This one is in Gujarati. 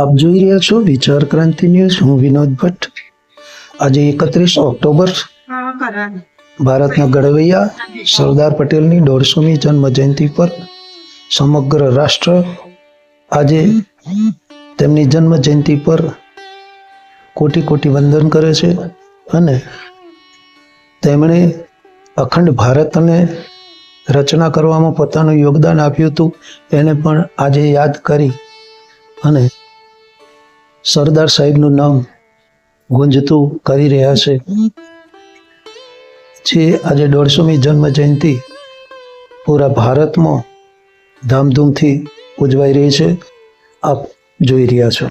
આપ જોઈ રહ્યા છો વિચાર ક્રાંતિ ન્યૂઝ. હું વિનોદ ભટ્ટ. આજે એકત્રીસ ઓક્ટોબર ભારતના ઘડવૈયા સરદાર પટેલની દોઢસોમી જન્મ જયંતિ પર સમગ્ર રાષ્ટ્ર આજે તેમની જન્મ જયંતિ પર કોટી કોટી વંદન કરે છે અને તેમણે અખંડ ભારતને રચના કરવામાં પોતાનું યોગદાન આપ્યું હતું. એને પણ આજે યાદ કરી અને સરદાર સાહેબનું નામ ગુંજતું કરી રહ્યા છે. જે આજે દોઢસોમી જન્મ જયંતિ પૂરા ભારતમાં ધામધૂમથી ઉજવાઈ રહી છે. આપ જોઈ રહ્યા છો.